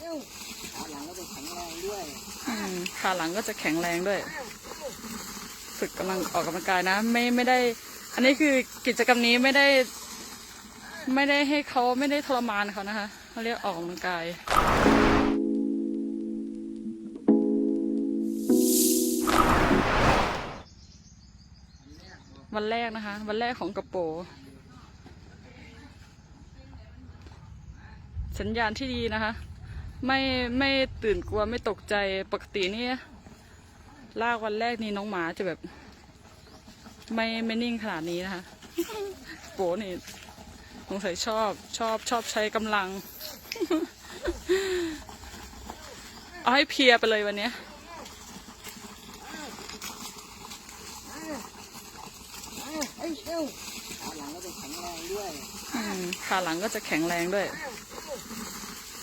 ขาหลังก็จะแข็งแรงด้วยอืมขาหลังก็จะแข็งแรงด้วย ฝึกกำลังออกกำลังกายนะ ไม่ไม่ได้ อันนี้คือกิจกรรมนี้ไม่ได้ ไม่ได้ให้เขาไม่ได้ทรมานเขานะคะเขาเรียกออกกำลังกายวันแรกนะคะ วันแรกของกระโปรงสัญญาณที่ดีนะคะ ไม่ไม่ตื่นกลัวไม่ตกใจปกตินี่ลากวันแรกนี่น้องหมาจะแบบ ไม่ไม่นิ่งขนาดนี้นะคะโปนี่สงสัยชอบชอบชอบใช้กำลัง เอาให้เพลียไปเลยวันเนี้ยเอ้ยเอ้ยขาหลังก็จะแข็งแรงด้วย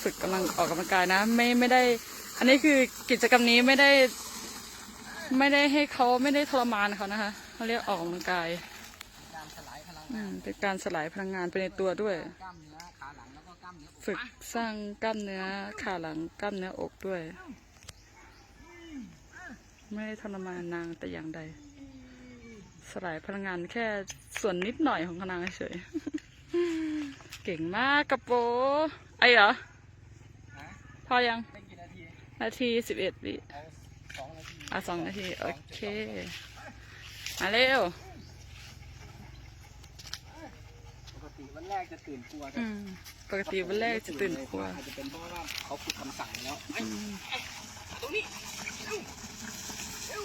ฝึกกำลังออกกำลังกายนะ ไม่ไม่ได้ อันนี้คือกิจกรรมนี้ไม่ได้ ไม่ได้ให้เขาไม่ได้ทรมานเขานะคะเขาเรียกออกกำลังกายการสลายพลังอืงามนเป็นการสลายพลังงานไปในตัวด้วยกล้ามเนื้อขาหลังแล้วก็กล้ามเนื้ออกฝึกสร้างกล้ามเนื้อขาหลังกล้ามเนื้ออกด้วย ไม่ได้ทรมานนางแต่อย่างใด สลายพลังงานแค่ส่วนนิดหน่อยของนางเฉย เก่งมากกระโปไอเหรอฮะพ อยังได้กี่นาทีนาทีสิบเอ็ดวิเอาสองนาทีอะสองนาทีโอเค มาเร็วปกติวันแรกจะตื่นกลัวอืมปกติวันแรกจะตื่นกลัวอาจจะเป็นเพราะว่าเขาฝึกคำสั่งแล้วไอ้อืม ตรงนี้เร็วเร็ว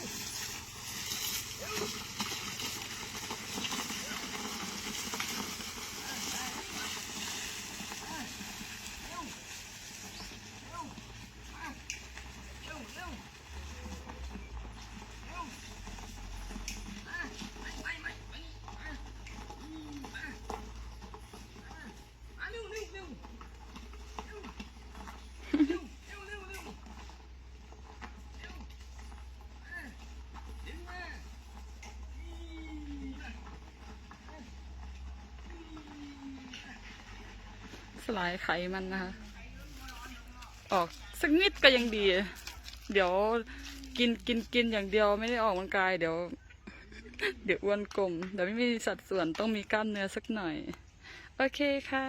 ส ลายไขมันนะคะ ออกสักนิดก็ยังดี เดี๋ยวกินกินกินอย่างเดียวไม่ได้ออกกำลังกายเดี๋ยว เดี๋ยวอ้วนกลมเดี๋ยวไม่มีสัดส่วนต้องมีกล้ามเนื้อสักหน่อย โอเคค่ะ